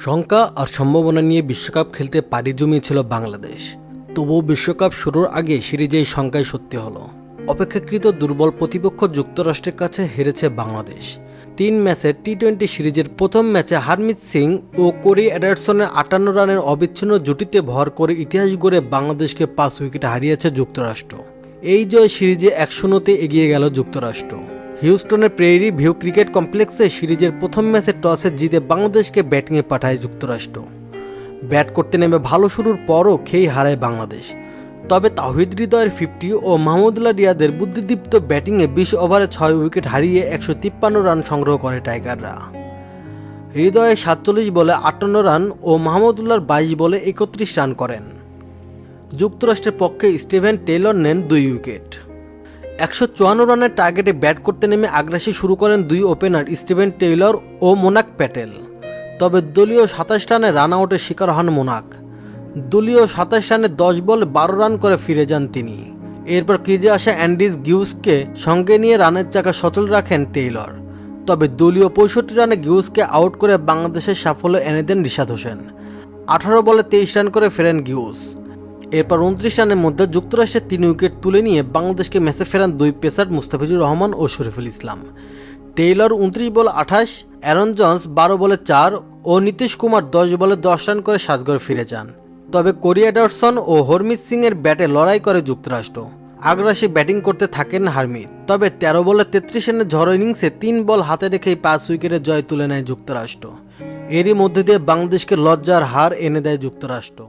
শঙ্কা আর সম্ভাবনা নিয়ে বিশ্বকাপ খেলতে পাড়ি জমিয়েছিল বাংলাদেশ। তবুও বিশ্বকাপ শুরুর আগে সিরিজেই শঙ্কায় সত্যি হলো। অপেক্ষাকৃত দুর্বল প্রতিপক্ষ যুক্তরাষ্ট্রের কাছে হেরেছে বাংলাদেশ। তিন ম্যাচের টি টোয়েন্টি সিরিজের প্রথম ম্যাচে হারমিত সিং ও কোরি অ্যাডারসনের আটান্ন রানের অবিচ্ছিন্ন জুটিতে ভর করে ইতিহাস গড়ে বাংলাদেশকে পাঁচ উইকেটে হারিয়েছে যুক্তরাষ্ট্র। এই জয় সিরিজে এক শূন্যতে এগিয়ে গেল যুক্তরাষ্ট্র। হিউস্টনের প্রেরি ভিউ ক্রিকেট কমপ্লেক্সে সিরিজের প্রথম ম্যাচে টসে জিতে বাংলাদেশকে ব্যাটিংয়ে পাঠায় যুক্তরাষ্ট্র। ব্যাট করতে নেমে ভালো শুরুর পরও খেই হারায় বাংলাদেশ। তবে তাহিদ হৃদয়ের ফিফটি ও মাহমুদুল্লাহ রিয়াদের বুদ্ধিদীপ্ত ব্যাটিংয়ে বিশ ওভারে ছয় উইকেট হারিয়ে একশো তিপ্পান্ন রান সংগ্রহ করে টাইগাররা। হৃদয়ে সাতচল্লিশ বলে আটান্ন রান ও মাহমুদুল্লাহর বাইশ বলে একত্রিশ রান করেন। যুক্তরাষ্ট্রের পক্ষে স্টিভেন টেলর নেন দুই উইকেট। একশো চুয়ান্ন রানের টার্গেটে ব্যাট করতে নেমে আগ্রাসী শুরু করেন দুই ওপেনার স্টিভেন টেইলর ও মোনাক প্যাটেল। তবে দলীয় সাতাশ রানে রান আউটের শিকার হন মোনাক। দলীয় সাতাশ রানে দশ বলে, বারো রান করে ফিরে যান তিনি। এরপর ক্রিজে আসা অ্যান্ডিস গিউসকে সঙ্গে নিয়ে রানের চাকা সচল রাখেন টেইলর। তবে দলীয় পঁয়ষট্টি রানে গিউসকে আউট করে বাংলাদেশের সাফল্য এনে দেন রিশাদ হোসেন। আঠারো বলে তেইশ রান করে ফেরেন গিউস। এরপর উনত্রিশ রানের মধ্যে যুক্তরাষ্ট্রের তিন উইকেট তুলে নিয়ে বাংলাদেশকে ম্যাচে ফেরান দুই পেসার মুস্তাফিজুর রহমান ও শরীফুল ইসলাম। টেইলর উনত্রিশ বল আঠাশ, অ্যারন জন্স বারো বলে চার ও নীতিশ কুমার দশ বলে দশ রান করে সাজগড় ফিরে যান। তবে কোরিয়া ডটসন ও হরমিত সিং এর ব্যাটে লড়াই করে যুক্তরাষ্ট্র। আগ্রাসী ব্যাটিং করতে থাকেন হারমিত, তবে তেরো বলে তেত্রিশ রানের ঝড় ইনিংসে তিন বল হাতে রেখেই পাঁচ উইকেটে জয় তুলে নেয় যুক্তরাষ্ট্র। এরই মধ্যে দিয়ে বাংলাদেশকে লজ্জার হার এনে দেয় যুক্তরাষ্ট্র।